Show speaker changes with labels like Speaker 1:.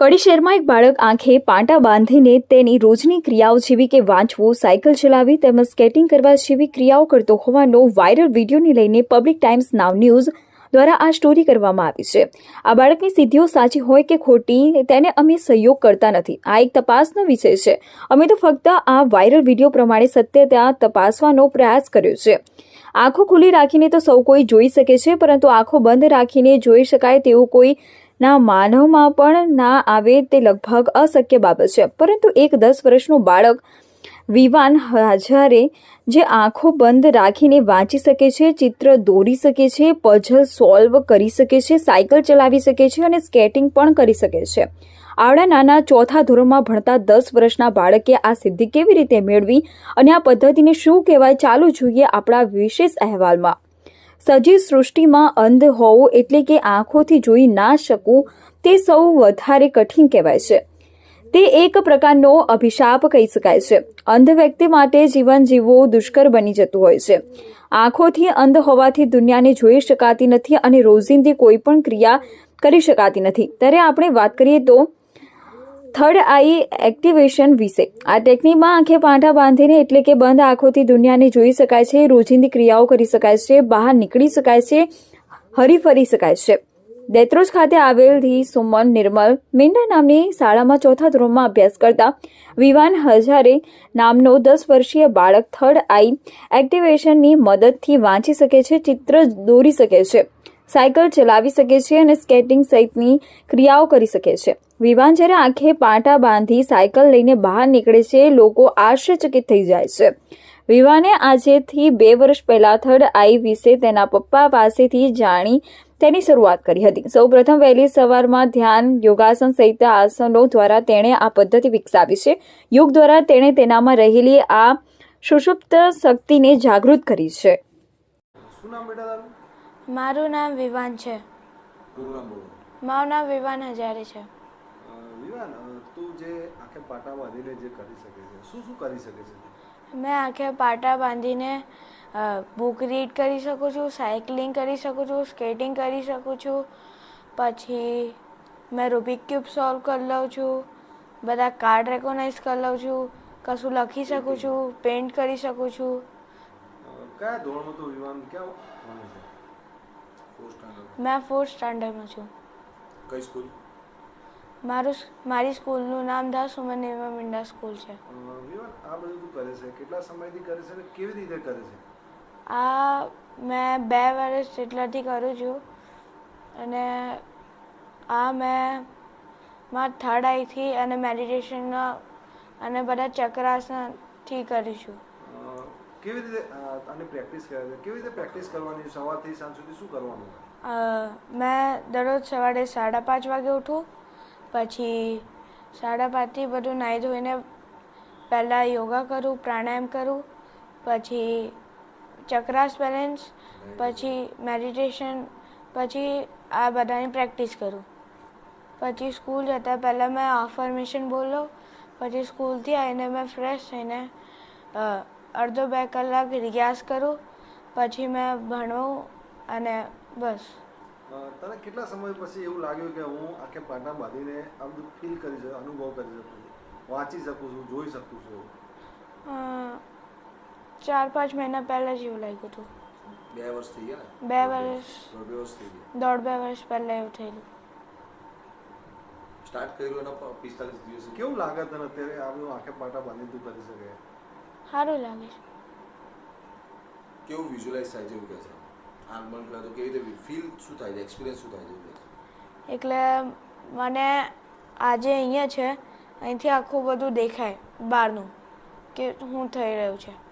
Speaker 1: કડી શહેરમાં એક બાળક આંખે પાટા બાંધીને તેની રોજની ક્રિયાઓ જેવી કે વાંચવું, સાયકલ ચલાવવી તેમજ સ્કેટિંગ કરવા જેવી ક્રિયાઓ કરતો હોવાનો વાયરલ વિડીયોને લઈને પબ્લિક ટાઈમ્સ નાવ ન્યૂઝ દ્વારા આ સ્ટોરી કરવામાં આવી છે. આ બાળકની સિદ્ધિઓ સાચી હોય કે ખોટી તેને અમે સહયોગ કરતા નથી. આ એક તપાસનો વિષય છે. અમે તો ફક્ત આ વાયરલ વીડિયો પ્રમાણે સત્યતા તપાસવાનો પ્રયાસ કર્યો છે. આંખો ખુલ્લી રાખીને તો સૌ કોઈ જોઈ શકે છે, પરંતુ આંખો બંધ રાખીને જોઈ શકાય તેવું કોઈ ના, માનવમાં પણ ના આવે તે લગભગ અશક્ય બાબત છે. પરંતુ એક દસ વર્ષનું બાળક વિવાન હજારે જે આંખો બંધ રાખીને વાંચી શકે છે, ચિત્ર દોરી શકે છે પઝલ સોલ્વ કરી શકે છે, સાયકલ ચલાવી શકે છે અને સ્કેટિંગ પણ કરી શકે છે. આવડા નાના ચોથા ધોરણમાં ભણતા દસ વર્ષના બાળકે આ સિદ્ધિ કેવી રીતે મેળવી અને આ પદ્ધતિને શું કહેવાય ચાલુ જોઈએ આપણા વિશેષ અહેવાલમાં. સજીવ સૃષ્ટિમાં અંધ હોવું એટલે કે આંખોથી જોઈ ના શકવું, તે સૌ વધારે કઠિન કહેવાય છે. તે એક પ્રકારનો અભિશાપ કહી શકાય છે. અંધ વ્યક્તિ માટે જીવન જીવવું દુષ્કર બની જતું હોય છે. આંખોથી અંધ હોવાથી દુનિયાને જોઈ શકાતી નથી અને રોજિંદી કોઈ પણ ક્રિયા કરી શકાતી નથી. ત્યારે આપણે વાત કરીએ તો થર્ડ આઈ એક્ટિવેશન વિશે. આ ટેકનિકમાં આંખે પાંઠા બાંધીને એટલે કે બંધ આંખોથી દુનિયાને જોઈ શકાય છે, રોજિંદી ક્રિયાઓ કરી શકાય છે, બહાર નીકળી શકાય છે હરીફરી શકાય છે. દેત્રોજ ખાતે આવેલથી સુમન નિર્મલ મીંડા નામની શાળામાં ચોથા ધોરણમાં અભ્યાસ કરતા વિવાન હજારે નામનો દસ વર્ષીય બાળક થર્ડ આઈ એક્ટિવેશનની મદદથી વાંચી શકે છે, ચિત્ર દોરી શકે છે. સાયકલ ચલાવી શકે છે અને સ્કેટિંગ સહિતની ક્રિયાઓ કરી શકે છે. વિવાન જ્યારે આંખે પાટા બાંધી સાયકલ લઈને બહાર નીકળે છે, લોકો આશ્ચર્યચકિત થઈ જાય છે. વિવાને આજેથી બે વર્ષ પહેલા થર્ડ આઈ વિશે તેના પપ્પા પાસેથી જાણી તેની શરૂઆત કરી હતી. સૌપ્રથમ વહેલી સવારમાં ધ્યાન, યોગાસન સહિત આસનો દ્વારા તેણે આ પદ્ધતિ વિકસાવી છે. યોગ દ્વારા તેણે તેનામાં રહેલી આ સુષુપ્ત શક્તિને જાગૃત કરી છે.
Speaker 2: શું નામ બેટા
Speaker 3: મારું નામ વિવાન છે.
Speaker 2: પૂરું નામ બોલો.
Speaker 3: મારું નામ વિવાન હજારે છે.
Speaker 2: અ, વિવાન અ, તું જે આખે પાટા બાંધીને જે કરી શકે છે શું શું કરી શકે છે?
Speaker 3: મેં આંખે પાટા બાંધીને બુક રીડ કરી શકું છું સાયકલિંગ કરી શકું છું સ્કેટિંગ કરી શકું છું પછી મેં રૂબિક ક્યુબ સોલ્વ કરી લઉં છું બધા કાર્ડ રેકોનાઇઝ કરી લઉં છું કશું લખી શકું છું પેઇન્ટ કરી શકું છું.
Speaker 2: અ, કયા ધોરણમાં તો વિવાન ક્યાં ભણે છે?
Speaker 3: મેં ફોર્થ સ્ટાન્ડર્ડમાં છું.
Speaker 2: કઈ સ્કૂલ
Speaker 3: મારું મારી સ્કૂલનું નામ દા સુમન નિર્મા મિંડા સ્કૂલ છે.
Speaker 2: વિવાન આ બધું તું કરે છે? કેટલા સમયથી કરે છે અને કેવી રીતે કરે છે?
Speaker 3: આ મેં બે વર્ષ જેટલાથી કરું છું અને આ મેં મારા થર્ડ આઈથી અને મેડિટેશનના અને બધા ચક્રાસનથી કરી છું.
Speaker 2: અ, કેવી રીતે આની પ્રેક્ટિસ કરે છે? કેવી રીતે પ્રેક્ટિસ કરવાની સવારથી સાંજ સુધી શું કરવાનું
Speaker 3: મેં દરરોજ સવારે સાડા પાંચ વાગે ઉઠું પછી સાડા પાંચથી બધું નાહી ધોઈને પહેલાં યોગા કરું પ્રાણાયામ કરું પછી ચક્રાસ બેલેન્સ પછી મેડિટેશન પછી આ બધાની પ્રેક્ટિસ કરું. પછી સ્કૂલ જતા પહેલાં મેં આફર્મેશન બોલો પછી સ્કૂલથી આવીને મેં ફ્રેશ થઈને અડધો બે કલાક રિયાઝ કરું પછી મેં ભણવું અને બસ.
Speaker 2: તને કેટલા સમય પછી એવું લાગ્યું કે હું આખે પાટા બાંધીને આમ ફીલ કરી શકું અનુભવ કરી શકું વાંચી શકું છું જોઈ શકું છું?
Speaker 3: ચાર પાંચ મહિના પહેલાં જ એવું લાગ્યું હતું.
Speaker 2: બે વર્ષ થઈ ગયા ને?
Speaker 3: બે વર્ષ.
Speaker 2: દોઢ બે વર્ષ થઈ ગયા.
Speaker 3: દોઢ બે વર્ષ પહેલાં એવું થયેલું.
Speaker 4: સ્ટાર્ટ કર્યું એના પિસ્તાલીસ દિવસ.
Speaker 2: કેવું લાગે તને અત્યારે આમ આંખે પાટા બાંધી તું કરી શકે?
Speaker 3: સારું લાગે છે.
Speaker 4: કેવું વિઝ્યુઅલાઇઝ થાય છે એવું કહે છે? આંખ બંધ કરે તો કેવી રીતે ફીલ શું થાય છે? એક્સપિરિયન્સ શું થાય છે એવું છે?
Speaker 3: એટલે મને આજે અહીંયા છે અહીંથી આખું બધું દેખાય બહારનું કે શું થઈ રહ્યું છે.